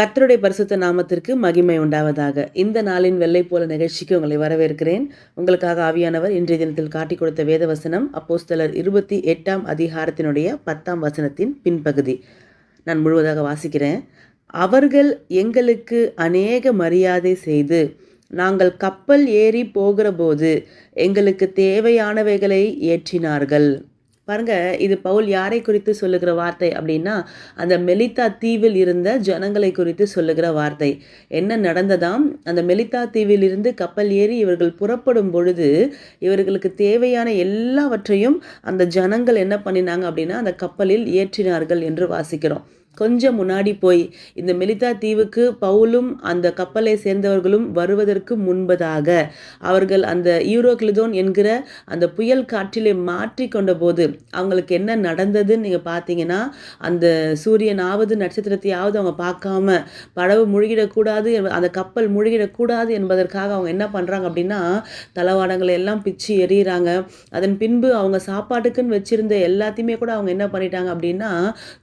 கத்தருடைய பரிசுத்த நாமத்திற்கு மகிமை உண்டாவதாக. இந்த நாளின் வெள்ளை போல நிகழ்ச்சிக்கு உங்களை வரவேற்கிறேன். உங்களுக்காக ஆவியானவர் இன்றைய தினத்தில் காட்டிக் கொடுத்த வேத வசனம் அப்போஸ்தலர் இருபத்தி எட்டாம் அதிகாரத்தினுடைய பத்தாம் வசனத்தின் பின்பகுதி. நான் முழுவதாக வாசிக்கிறேன். அவர்கள் எங்களுக்கு அநேக மரியாதை செய்து நாங்கள் கப்பல் ஏறி போகிறபோது எங்களுக்கு தேவையானவைகளை ஏற்றினார்கள். பாருங்க இது பவுல் யாரை குறித்து சொல்லுகிற வார்த்தை அப்படின்னா அந்த மெலித்தா தீவில் இருந்த ஜனங்களை குறித்து சொல்லுகிற வார்த்தை. என்ன நடந்ததாம்? அந்த மெலித்தா தீவில் இருந்து கப்பல் ஏறி இவர்கள் புறப்படும் பொழுது இவர்களுக்கு தேவையான எல்லாவற்றையும் அந்த ஜனங்கள் என்ன பண்ணினாங்க அப்படின்னா அந்த கப்பலில் ஏற்றினார்கள் என்று வாசிக்கிறோம். கொஞ்சம் முன்னாடி போய் இந்த மெலிதா தீவுக்கு பவுலும் அந்த கப்பலை சேர்ந்தவர்களும் வருவதற்கு முன்பதாக அவர்கள் அந்த யூரோக்ளிதோன் என்கிற அந்த புயல் காற்றிலே மாற்றி கொண்ட போது அவங்களுக்கு என்ன நடந்ததுன்னு நீங்கள் பார்த்தீங்கன்னா அந்த சூரியனாவது நட்சத்திரத்தையாவது அவங்க பார்க்காம படவு முழுகிடக்கூடாது அந்த கப்பல் முழுகிடக்கூடாது என்பதற்காக அவங்க என்ன பண்ணுறாங்க அப்படின்னா தளவாடங்களை எல்லாம் பிச்சு எறிகிறாங்க அதன் பின்பு அவங்க சாப்பாட்டுக்குன்னு வச்சுருந்த எல்லாத்தையுமே கூட அவங்க என்ன பண்ணிட்டாங்க அப்படின்னா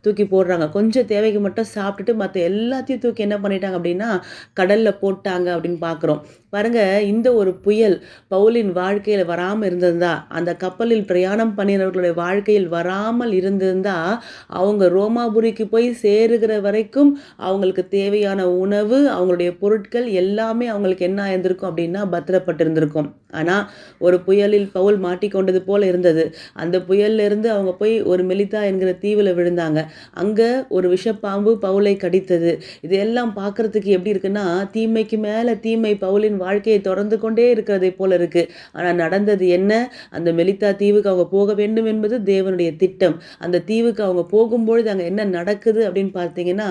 தூக்கி போடுறாங்க. கொஞ்சம் தேவைக்கு மட்டும் சாப்பிட்டுட்டு மற்ற எல்லாத்தையும் தூக்கி என்ன பண்ணிட்டாங்க அப்படின்னா கடலில் போட்டாங்க அப்படின்னு பார்க்குறோம் பாருங்கள் இந்த ஒரு புயல் பவுலின் வாழ்க்கையில் வராமல் இருந்திருந்தா அந்த கப்பலில் பிரயாணம் பண்ணினவர்களுடைய வாழ்க்கையில் வராமல் இருந்திருந்தா அவங்க ரோமாபுரிக்கு போய் சேருகிற வரைக்கும் அவங்களுக்கு தேவையான உணவு அவங்களுடைய பொருட்கள் எல்லாமே அவங்களுக்கு என்ன ஆயிருந்திருக்கும் அப்படின்னா பத்திரப்பட்டிருந்திருக்கும். ஆனால் ஒரு புயலில் பவுல் மாட்டிக்கொண்டது போல் இருந்தது. அந்த புயல்லிருந்து அவங்க போய் ஒரு மெலிதா என்கிற தீவில் விழுந்தாங்க. அங்கே ஒரு விஷப்பாம்பு பவுலை கடித்தது. இது எல்லாம் பார்க்குறதுக்கு எப்படி இருக்குன்னா தீமைக்கு மேலே தீமை பவுலின் வாழ்க்கையை தொடர்ந்து கொண்டே இருக்கிறதை போல இருக்குது ஆனால் நடந்தது என்ன? அந்த மெலித்தா தீவுக்கு அவங்க போக வேண்டும் என்பது தேவனுடைய திட்டம். அந்த தீவுக்கு அவங்க போகும்பொழுது அங்கே என்ன நடக்குது அப்படின்னு பார்த்தீங்கன்னா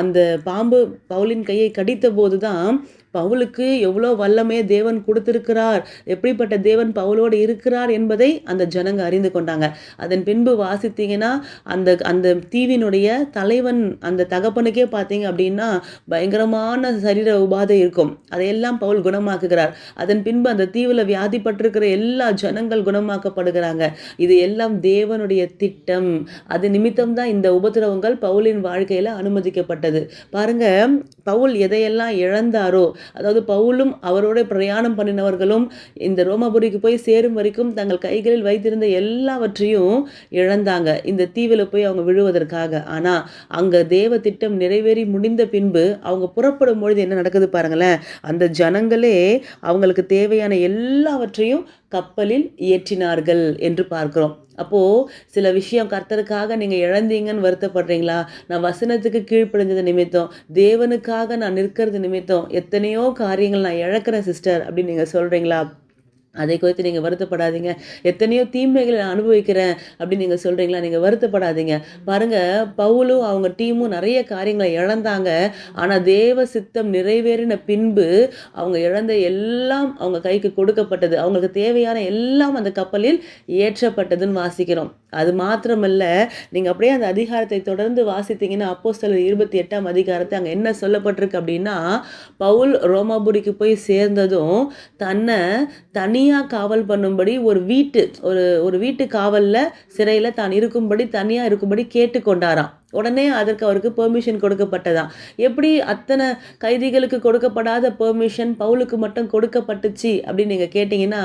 அந்த பாம்பு பவுலின் கையை கடித்த போது தான் பவுலுக்கு எவ்வளோ வல்லமே தேவன் கொடுத்திருக்கிறார்? எப்படிப்பட்ட தேவன் பவுலோடு இருக்கிறார் என்பதை அந்த ஜனங்க அறிந்து கொண்டாங்க. அதன் பின்பு வாசித்தீங்கன்னா அந்த அந்த தீவினுடைய தலைவன் அந்த தகப்பனுக்கே பார்த்தீங்க அப்படின்னா பயங்கரமான சரீர உபாதை இருக்கும். அதையெல்லாம் பவுல் குணமாக்குகிறார். அதன் பின்பு அந்த தீவில் வியாதிப்பட்டிருக்கிற எல்லா ஜனங்கள் குணமாக்கப்படுகிறாங்க. இது எல்லாம் தேவனுடைய திட்டம். அது நிமித்தம் தான் இந்த உபதிரவங்கள் பவுலின் வாழ்க்கையில் அனுமதிக்கப்பட்டது. பாருங்க பவுல் எதையெல்லாம் இழந்தாரோ அதாவது பவுலும் அவரோட பிரயாணம் பண்ணினவர்களும் இந்த ரோமாபுரிக்கு போய் சேரும் வரைக்கும் தங்கள் கைகளில் வைத்திருந்த எல்லாவற்றையும் இழந்தாங்க. இந்த தீவில் போய் அவங்க விழுவதற்காக. ஆனால் அங்கே தேவ திட்டம் நிறைவேறி முடிந்த பின்பு அவங்க புறப்படும் பொழுது என்ன நடக்குது பாருங்களேன். அந்த ஜனங்களே அவங்களுக்கு தேவையான எல்லாவற்றையும் கப்பலில் ஏற்றினார்கள் என்று பார்க்கிறோம். அப்போது சில விஷயம் கர்த்தருக்காக நீங்கள் இழந்தீங்கன்னு வருத்தப்படுறீங்களா? நான் வசனத்துக்கு கீழ்ப்படைஞ்சது நிமித்தம் தேவனுக்காக நான் நிற்கிறது நிமித்தம் எத்தனையோ காரியங்கள் நான் இழக்கிறேன் சிஸ்டர் அப்படின்னு நீங்கள் சொல்கிறீங்களா அதை குறித்து நீங்கள் வருத்தப்படாதீங்க. எத்தனையோ தீமைகளை நான் அனுபவிக்கிறேன் அப்படின்னு நீங்கள் சொல்கிறீங்களா நீங்கள் வருத்தப்படாதீங்க. பாருங்கள் பவுலும் அவங்க டீமும் நிறைய காரியங்களை இழந்தாங்க. ஆனால் தேவ சித்தம் நிறைவேறின பின்பு அவங்க இழந்த எல்லாம் அவங்க கைக்கு கொடுக்கப்பட்டது. அவங்களுக்கு தேவையான எல்லாம் அந்த கப்பலில் ஏற்றப்பட்டதுன்னு வாசிக்கிறோம். அது மாத்திரமல்ல நீங்கள் அப்படியே அந்த அதிகாரத்தை தொடர்ந்து வாசித்தீங்கன்னா அப்போ சில இருபத்தி எட்டாம் அதிகாரத்தை அங்கே என்ன சொல்லப்பட்டிருக்கு அப்படின்னா பவுல் ரோமாபுரிக்கு போய் சேர்ந்ததும் தன்னை தனி தனியாக காவல் பண்ணும்படி ஒரு வீட்டு ஒரு ஒரு வீட்டு காவலில் சிறையில் தான் இருக்கும்படி தனியாக இருக்கும்படி கேட்டுக்கொண்டாராம். உடனே அதற்கு அவருக்கு பெர்மிஷன் கொடுக்கப்பட்டதா? எப்படி அத்தனை கைதிகளுக்கு கொடுக்கப்படாத பெர்மிஷன் பவுலுக்கு மட்டும் கொடுக்கப்பட்டுச்சு அப்படின்னு நீங்கள் கேட்டிங்கன்னா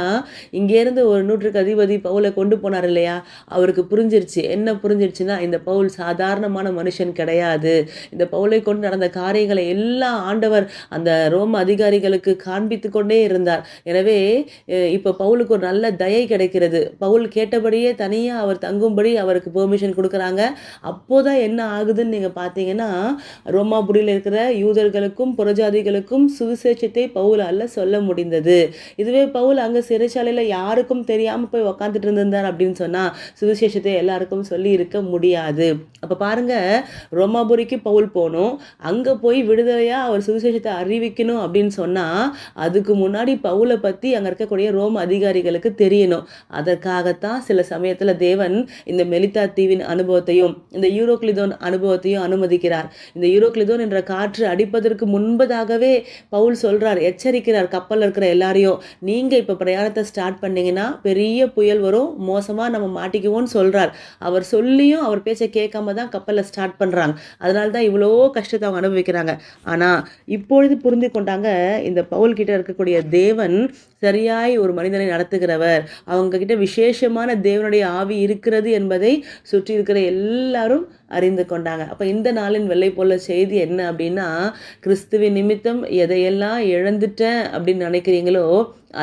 இங்கேருந்து ஒரு நூற்றுக்கு அதிபதி பவுலை கொண்டு போனார் இல்லையா? அவருக்கு புரிஞ்சிருச்சு. என்ன புரிஞ்சிருச்சுன்னா இந்த பவுல் சாதாரணமான மனுஷன் கிடையாது. இந்த பவுலை கொண்டு நடந்த காரியங்களை எல்லா ஆண்டவர் அந்த ரோம அதிகாரிகளுக்கு காண்பித்து கொண்டே இருந்தார். எனவே இப்போ பவுலுக்கு ஒரு நல்ல தயை கிடைக்கிறது. பவுல் கேட்டபடியே தனியாக அவர் தங்கும்படி அவருக்கு பெர்மிஷன் கொடுக்குறாங்க. அப்போதான் என்ன என்ன ஆகுதுன்னு நீங்கள் பார்த்தீங்கன்னா ரோமாபுரியில் இருக்கிற யூதர்களுக்கும் புறஜாதிகளுக்கும் சுவிசேஷத்தை பவுலால் சொல்ல முடிந்தது. இதுவே பவுல் அங்கே சிறைச்சாலையில் யாருக்கும் தெரியாமல் போய் உக்காந்துட்டு இருந்திருந்தார் அப்படின்னு சொன்னால் சுவிசேஷத்தை எல்லாருக்கும் சொல்லி இருக்க முடியாது. அப்போ பாருங்கள் ரோமாபுரிக்கு பவுல் போகணும். அங்கே போய் விடுதலையாக அவர் சுவிசேஷத்தை அறிவிக்கணும் அப்படின்னு சொன்னால் அதுக்கு முன்னாடி பவுலை பற்றி அங்கே இருக்கக்கூடிய ரோம் அதிகாரிகளுக்கு தெரியணும். அதற்காகத்தான் சில சமயத்தில் தேவன் இந்த மெலிதா தீவின் அனுபவத்தையும் இந்த யூரோக்லிதோ யூரோக்ளிதோன் அனுபவத்தையும் அனுமதிக்கிறார். இந்த யூரோக்ளிதோன் என்ற காற்று அடிப்பதற்கு முன்பதாகவே பவுல் சொல்றார் எச்சரிக்கிறார் கப்பலில் இருக்கிற எல்லாரையும். நீங்கள் இப்போ பிரயாணத்தை ஸ்டார்ட் பண்ணீங்கன்னா பெரிய புயல் வரும் மோசமாக நம்ம மாட்டிக்குவோம்னு சொல்றார். அவர் சொல்லியும் அவர் பேச்சை கேட்காம தான் கப்பலில் ஸ்டார்ட் பண்ணுறாங்க அதனால தான் இவ்வளோ கஷ்டத்தை அவங்க அனுபவிக்கிறாங்க. ஆனால் இப்பொழுது புரிந்து கொண்டாங்க இந்த பவுல் கிட்ட இருக்கக்கூடிய தேவன் சரியாய் ஒரு மனிதனை நடத்துகிறவர். அவங்க கிட்ட விசேஷமான தேவனுடைய ஆவி இருக்கிறது என்பதை சுற்றி இருக்கிற எல்லாரும் அறிந்து கொண்டாங்க. அப்போ இந்த நாளின் வெள்ளை போல செய்தி என்ன அப்படின்னா கிறிஸ்துவின் நிமித்தம் எதையெல்லாம் இழந்துட்டேன் அப்படின்னு நினைக்கிறீங்களோ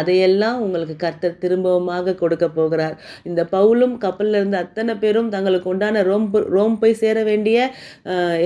அதையெல்லாம் உங்களுக்கு கர்த்தர் திரும்பவுமாக கொடுக்க போகிறார். இந்த பவுலும் கப்பலில் இருந்த அத்தனை பேரும் தங்களுக்கு உண்டான ரோம் ரோம் போய் சேர வேண்டிய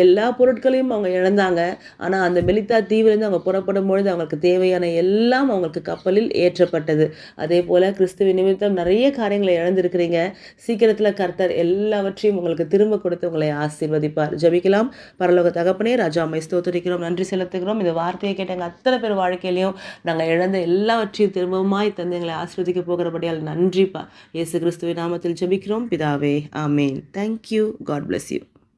எல்லா பொருட்களையும் அவங்க இழந்தாங்க. ஆனால் அந்த மெலித்தா தீவிலிருந்து அவங்க புறப்படும் பொழுது அவங்களுக்கு தேவையான எல்லாம் அவங்களுக்கு கப்பலில் ஏற்றப்பட்டது. அதே போல் கிறிஸ்துவ நிமித்தம் நிறைய காரியங்களை இழந்திருக்கிறீங்க. சீக்கிரத்தில் கர்த்தர் எல்லாவற்றையும் உங்களுக்கு திரும்ப கொடுத்து உங்களை ஆசீர்வதிப்பார். ஜெபிக்கலாம். பரலோக தகப்பனே ராஜா அம்மை ஸ்தோத்தரிக்கிறோம். நன்றி செலுத்துகிறோம். இந்த வார்த்தையை கேட்டாங்க அத்தனை பேர் வாழ்க்கையிலையும் நாங்கள் இழந்த எல்லாவற்றையும் திரும்பவுமாய் தந்து எங்களை ஆசீர்வதிக்க போகிறபடியால் நன்றிப்பா. இயேசு கிறிஸ்துவின் நாமத்தில் ஜபிக்கிறோம். பிதாவே amen. Thank you God bless you